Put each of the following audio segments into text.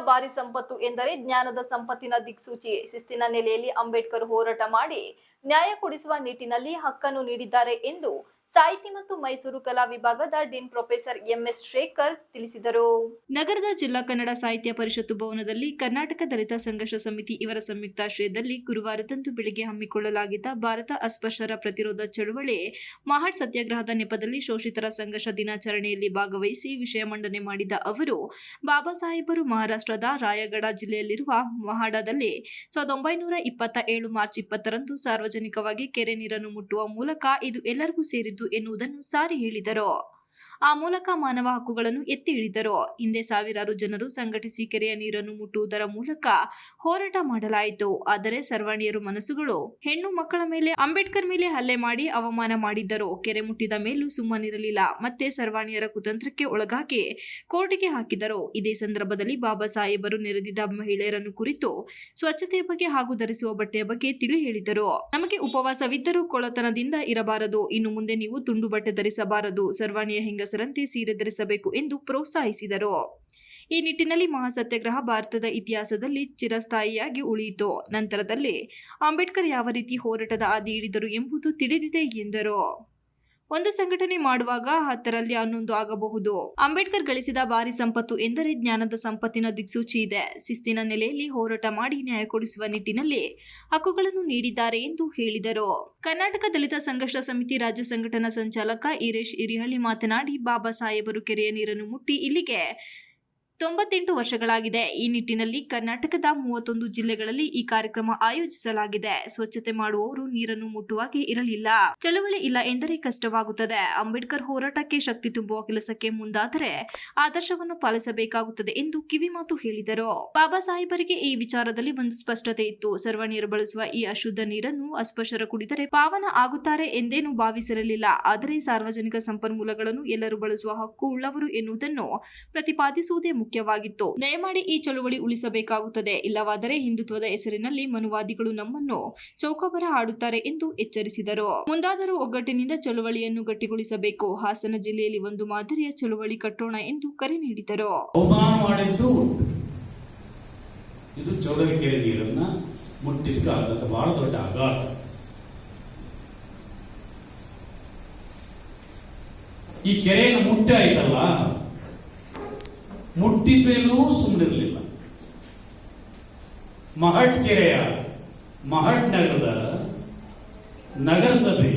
ಭಾರಿ ಸಂಪತ್ತು ಎಂದರೆ ಜ್ಞಾನದ ಸಂಪತ್ತಿನ ದಿಕ್ಸೂಚಿ. ಶಿಸ್ತಿನ ನೆಲೆಯಲ್ಲಿ ಅಂಬೇಡ್ಕರ್ ಹೋರಾಟ ಮಾಡಿ ನ್ಯಾಯ ಕೊಡಿಸುವ ನಿಟ್ಟಿನಲ್ಲಿ ಹಕ್ಕನ್ನು ನೀಡಿದ್ದಾರೆ ಎಂದು ಸಾಹಿತಿ ಮತ್ತು ಮೈಸೂರು ಕಲಾ ವಿಭಾಗದ ಡೀನ್ ಪ್ರೊಫೆಸರ್ ಎಂಎಸ್ ಶೇಖರ್ ತಿಳಿಸಿದರು. ನಗರದ ಜಿಲ್ಲಾ ಕನ್ನಡ ಸಾಹಿತ್ಯ ಪರಿಷತ್ತು ಭವನದಲ್ಲಿ ಕರ್ನಾಟಕ ದಲಿತ ಸಂಘರ್ಷ ಸಮಿತಿ ಇವರ ಸಂಯುಕ್ತಾಶ್ರಯದಲ್ಲಿ ಗುರುವಾರದಂದು ಬೆಳಿಗ್ಗೆ ಹಮ್ಮಿಕೊಳ್ಳಲಾಗಿದ್ದ ಭಾರತ ಅಸ್ಪೃಶ್ಯರ ಪ್ರತಿರೋಧ ಚಳುವಳಿ ಮಹಾಡ್ ಸತ್ಯಾಗ್ರಹದ ನೆಪದಲ್ಲಿ ಶೋಷಿತರ ಸಂಘರ್ಷ ದಿನಾಚರಣೆಯಲ್ಲಿ ಭಾಗವಹಿಸಿ ವಿಷಯ ಮಂಡನೆ ಮಾಡಿದ ಅವರು, ಬಾಬಾ ಸಾಹೇಬರು ಮಹಾರಾಷ್ಟ್ರದ ರಾಯಗಢ ಜಿಲ್ಲೆಯಲ್ಲಿರುವ ಮಹಾಡದಲ್ಲಿ ಸಾವಿರದ ಒಂಬೈನೂರ ಇಪ್ಪತ್ತ ಏಳು ಮಾರ್ಚ್ ಇಪ್ಪತ್ತರಂದು ಸಾರ್ವಜನಿಕವಾಗಿ ಕೆರೆ ನೀರನ್ನು ಮುಟ್ಟುವ ಮೂಲಕ ಇದು ಎಲ್ಲರಿಗೂ ಸೇರಿದ್ದು ಎನ್ನುವುದನ್ನು ಸಾರಿ ಹೇಳಿದರು? ಆ ಮೂಲಕ ಮಾನವ ಹಕ್ಕುಗಳನ್ನು ಎತ್ತಿ ಹಿಡಿದರು. ಹಿಂದೆ ಸಾವಿರಾರು ಜನರು ಸಂಘಟಿಸಿ ಕೆರೆಯ ನೀರನ್ನು ಮುಟ್ಟುವುದರ ಮೂಲಕ ಹೋರಾಟ ಮಾಡಲಾಯಿತು. ಆದರೆ ಸರ್ವಾಣಿಯರು ಮನಸ್ಸುಗಳು ಹೆಣ್ಣು ಮಕ್ಕಳ ಮೇಲೆ, ಅಂಬೇಡ್ಕರ್ ಮೇಲೆ ಹಲ್ಲೆ ಮಾಡಿ ಅವಮಾನ ಮಾಡಿದ್ದರು. ಕೆರೆ ಮುಟ್ಟಿದ ಮೇಲೂ ಸುಮ್ಮನಿರಲಿಲ್ಲ. ಮತ್ತೆ ಸರ್ವಾಣಿಯರ ಕುತಂತ್ರಕ್ಕೆ ಒಳಗಾಗಿ ಕೋರ್ಟಿಗೆ ಹಾಕಿದರು. ಇದೇ ಸಂದರ್ಭದಲ್ಲಿ ಬಾಬಾ ಸಾಹೇಬರು ನೆರೆದಿದ್ದ ಮಹಿಳೆಯರನ್ನು ಕುರಿತು ಸ್ವಚ್ಛತೆಯ ಬಗ್ಗೆ ಹಾಗೂ ಧರಿಸುವ ಬಟ್ಟೆಯ ಬಗ್ಗೆ ತಿಳಿ ಹೇಳಿದರು. ನಮಗೆ ಉಪವಾಸವಿದ್ದರೂ ಕೊಳತನದಿಂದ ಇರಬಾರದು. ಇನ್ನು ಮುಂದೆ ನೀವು ತುಂಡು ಬಟ್ಟೆ ಧರಿಸಬಾರದು. ಸರ್ವಾಣಿಯ ಹೆಂಗಸರಂತೆ ಸೀರೆ ಧರಿಸಬೇಕು ಎಂದು ಪ್ರೋತ್ಸಾಹಿಸಿದರು. ಈ ನಿಟ್ಟಿನಲ್ಲಿ ಮಹಾಸತ್ಯಾಗ್ರಹ ಭಾರತದ ಇತಿಹಾಸದಲ್ಲಿ ಚಿರಸ್ಥಾಯಿಯಾಗಿ ಉಳಿಯಿತು. ನಂತರದಲ್ಲಿ ಅಂಬೇಡ್ಕರ್ ಯಾವ ರೀತಿ ಹೋರಾಟದ ಹಾದಿ ಹಿಡಿದರು ಎಂಬುದು ತಿಳಿದಿದೆ ಎಂದರು. ಒಂದು ಸಂಘಟನೆ ಮಾಡುವಾಗ ಹತ್ತರಲ್ಲಿ ಹನ್ನೊಂದು ಆಗಬಹುದು. ಅಂಬೇಡ್ಕರ್ ಗಳಿಸಿದ ಭಾರಿ ಸಂಪತ್ತು ಎಂದರೆ ಜ್ಞಾನದ ಸಂಪತ್ತಿನ ದಿಕ್ಸೂಚಿ ಇದೆ. ಶಿಸ್ತಿನ ನೆಲೆಯಲ್ಲಿ ಹೋರಾಟ ಮಾಡಿ ನ್ಯಾಯ ಕೊಡಿಸುವ ನಿಟ್ಟಿನಲ್ಲಿ ಹಕ್ಕುಗಳನ್ನು ನೀಡಿದ್ದಾರೆ ಎಂದು ಹೇಳಿದರು. ಕರ್ನಾಟಕ ದಲಿತ ಸಂಘರ್ಷ ಸಮಿತಿ ರಾಜ್ಯ ಸಂಘಟನಾ ಸಂಚಾಲಕ ಈರೇಶ್ ಇರಿಹಳ್ಳಿ ಮಾತನಾಡಿ, ಬಾಬಾ ಸಾಹೇಬರು ಕೆರೆಯ ನೀರನ್ನು ಮುಟ್ಟಿ ಇಲ್ಲಿಗೆ ತೊಂಬತ್ತೆಂಟು ವರ್ಷಗಳಾಗಿದೆ. ಈ ನಿಟ್ಟಿನಲ್ಲಿ ಕರ್ನಾಟಕದ ಮೂವತ್ತೊಂದು ಜಿಲ್ಲೆಗಳಲ್ಲಿ ಈ ಕಾರ್ಯಕ್ರಮ ಆಯೋಜಿಸಲಾಗಿದೆ. ಸ್ವಚ್ಛತೆ ಮಾಡುವವರು ನೀರನ್ನು ಮುಟ್ಟುವಾಗೆ ಇರಲಿಲ್ಲ. ಚಳವಳಿ ಇಲ್ಲ ಎಂದರೆ ಕಷ್ಟವಾಗುತ್ತದೆ. ಅಂಬೇಡ್ಕರ್ ಹೋರಾಟಕ್ಕೆ ಶಕ್ತಿ ತುಂಬುವ ಕೆಲಸಕ್ಕೆ ಮುಂದಾದರೆ ಆದರ್ಶವನ್ನು ಪಾಲಿಸಬೇಕಾಗುತ್ತದೆ ಎಂದು ಕಿವಿಮಾತು ಹೇಳಿದರು. ಬಾಬಾ ಸಾಹೇಬರಿಗೆ ಈ ವಿಚಾರದಲ್ಲಿ ಒಂದು ಸ್ಪಷ್ಟತೆ ಇತ್ತು. ಸರ್ವ ನೀರು ಬಳಸುವ ಈ ಅಶುದ್ಧ ನೀರನ್ನು ಅಸ್ಪೃಶ್ಯರ ಕುಡಿದರೆ ಪಾವನ ಆಗುತ್ತಾರೆ ಎಂದೇನು ಭಾವಿಸಿರಲಿಲ್ಲ. ಆದರೆ ಸಾರ್ವಜನಿಕ ಸಂಪನ್ಮೂಲಗಳನ್ನು ಎಲ್ಲರೂ ಬಳಸುವ ಹಕ್ಕು ಉಳ್ಳವರು ಎನ್ನುವುದನ್ನು ಪ್ರತಿಪಾದಿಸುವುದೇ ಮುಖ್ಯವಾಗಿತ್ತು. ದಯಮಾಡಿ ಈ ಚಳುವಳಿ ಉಳಿಸಬೇಕಾಗುತ್ತದೆ. ಇಲ್ಲವಾದರೆ ಹಿಂದುತ್ವದ ಹೆಸರಿನಲ್ಲಿ ಮನುವಾದಿಗಳು ನಮ್ಮನ್ನು ಚೌಕಾಬರ ಆಡುತ್ತಾರೆ ಎಂದು ಎಚ್ಚರಿಸಿದರು. ಮುಂದಾದರೂ ಒಗ್ಗಟ್ಟಿನಿಂದ ಚಳುವಳಿಯನ್ನು ಗಟ್ಟಿಗೊಳಿಸಬೇಕು. ಹಾಸನ ಜಿಲ್ಲೆಯಲ್ಲಿ ಒಂದು ಮಾದರಿಯ ಚಳುವಳಿ ಕಟ್ಟೋಣ ಎಂದು ಕರೆ ನೀಡಿದರು. ಇದು ಚೌಡರಿಕೆಯ ನೀರನ್ನ ಮುಟ್ಟಿದ್ದಕ್ಕಾಗದ ಬಹಳ ದೊಡ್ಡ ಆಘಾತ ಈ ಕೆರೆಯನ್ನು ಮುಟ್ಟಿ ಮುಟ್ಟಿದ ಮೇಲೂ ಸುಮ್ಮನಿರಲಿಲ್ಲ ಮಹಟ್ ಕೆರೆಯ, ಮಹಟ್ ನಗರದ ನಗರಸಭೆ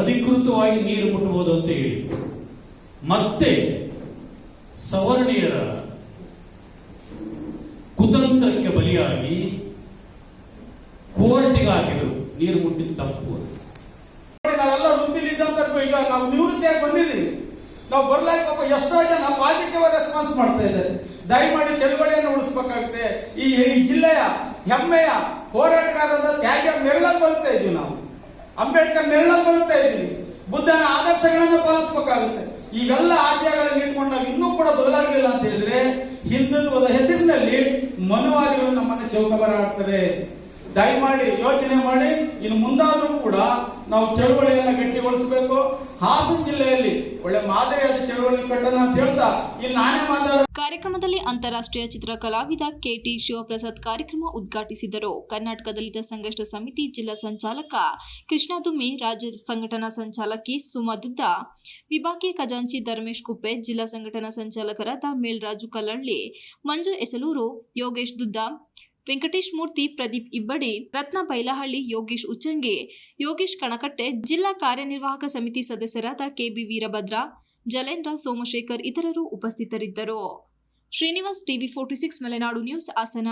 ಅಧಿಕೃತವಾಗಿ ನೀರು ಮುಟ್ಟಬಹುದು ಅಂತ ಹೇಳಿ. ಮತ್ತೆ ಸವರ್ಣೀಯರ ಕುತಂತ್ರಕ್ಕೆ ಬಲಿಯಾಗಿ ಕೋರ್ಟಿಗೆ ಹಾಕಿದರು ನೀರು ಮುಟ್ಟಿದ ತಪ್ಪು ನಾವೆಲ್ಲ ವೃತ್ತಿಲಿದ್ದಂತರ್ಗು ಈಗ ನಾವು ನಿವೃತ್ತಿಯಾಗಿ ಬಂದಿದ್ದೀವಿ. ನಾವು ಬರ್ಲಾಕ ಪಾಪ ಎಷ್ಟೋ ಜನ ಪಾಸಿಟಿವ್ ರೆಸ್ಪಾನ್ಸ್ ಮಾಡ್ತಾ ಇದ್ದಾರೆ. ದಯಮಾಡಿ ಚಳುವಳಿಯನ್ನು ಉಳಿಸ್ಬೇಕಾಗುತ್ತೆ ಈ ಈ ಜಿಲ್ಲೆಯ ಹೆಮ್ಮೆಯ ಹೋರಾಟಗಾರರ ತ್ಯಾಗ ನೆರಳಲ್ಲಿ ಬರುತ್ತಾ ಇದ್ದೀವಿ ನಾವು. ಅಂಬೇಡ್ಕರ್ ನೆರಳಲ್ಲಿ ಬರುತ್ತಾ ಇದ್ದೀವಿ. ಬುದ್ಧನ ಆದರ್ಶಗಳನ್ನು ಪಾಲಿಸಬೇಕಾಗುತ್ತೆ. ಇವೆಲ್ಲ ಆಶಯಗಳನ್ನು ಇಟ್ಕೊಂಡು ನಾವು ಇನ್ನೂ ಕೂಡ ಬದಲಾಗಲಿಲ್ಲ ಅಂತ ಹೇಳಿದ್ರೆ ಹಿಂದುತ್ವದ ಹೆಸರಿನಲ್ಲಿ ಮನುವಾದಿಗಳು ನಮ್ಮನ್ನು ಚೌಕಬರ ಆಗ್ತದೆ. ದಯಮಾಡಿ ಯೋಚನೆ ಮಾಡಿ, ಇನ್ನು ಮುಂದಾದರೂ ಕೂಡ ನಾವು ಚಳುವಳಿಯನ್ನು ಗಟ್ಟಿಗೊಳಿಸಬೇಕು. ಹಾಸನ ಜಿಲ್ಲೆಯಲ್ಲಿ ಒಳ್ಳೆ ಮಾದರಿಯಾದ ಚಳುವಳಿ ಅಂತ ಹೇಳ್ತಾ, ಇಲ್ಲಿ ನಾನೇ ಮಾತಾಡ ಕಾರ್ಯಕ್ರಮದಲ್ಲಿ ಅಂತಾರಾಷ್ಟ್ರೀಯ ಚಿತ್ರ ಕಲಾವಿದ ಕೆಟಿ ಶಿವಪ್ರಸಾದ್ ಕಾರ್ಯಕ್ರಮ ಉದ್ಘಾಟಿಸಿದರು. ಕರ್ನಾಟಕ ದಲಿತ ಸಂಘರ್ಷ ಸಮಿತಿ ಜಿಲ್ಲಾ ಸಂಚಾಲಕ ಕೃಷ್ಣ ದುಮ್ಮಿ ರಾಜ್ಯ ಸಂಘಟನಾ ಸಂಚಾಲಕಿ ಸುಮದುದ್ದ, ವಿಭಾಗೀಯ ಖಜಾಂಚಿ ಧರ್ಮೇಶ್ ಕುಪ್ಪೆ, ಜಿಲ್ಲಾ ಸಂಘಟನಾ ಸಂಚಾಲಕರಾದ ಮೇಲ್ರಾಜು ಕಲ್ಲಳ್ಳಿ, ಮಂಜು ಎಸಲೂರು ಯೋಗೇಶ್ ದುದ್ದ ವೆಂಕಟೇಶ್ ಮೂರ್ತಿ ಪ್ರದೀಪ್ ಇಬ್ಬಡಿ, ರತ್ನ ಬೈಲಹಳ್ಳಿ ಯೋಗೇಶ್ ಉಚ್ಚಂಗಿ, ಯೋಗೇಶ್ ಕಣಕಟ್ಟೆ, ಜಿಲ್ಲಾ ಕಾರ್ಯನಿರ್ವಾಹಕ ಸಮಿತಿ ಸದಸ್ಯರಾದ ಕೆಬಿ ವೀರಭದ್ರ, ಜಲೇಂದ್ರ ಸೋಮಶೇಖರ್ ಇತರರು ಉಪಸ್ಥಿತರಿದ್ದರು. Srinivas TV forty six Malenadu news Hassan.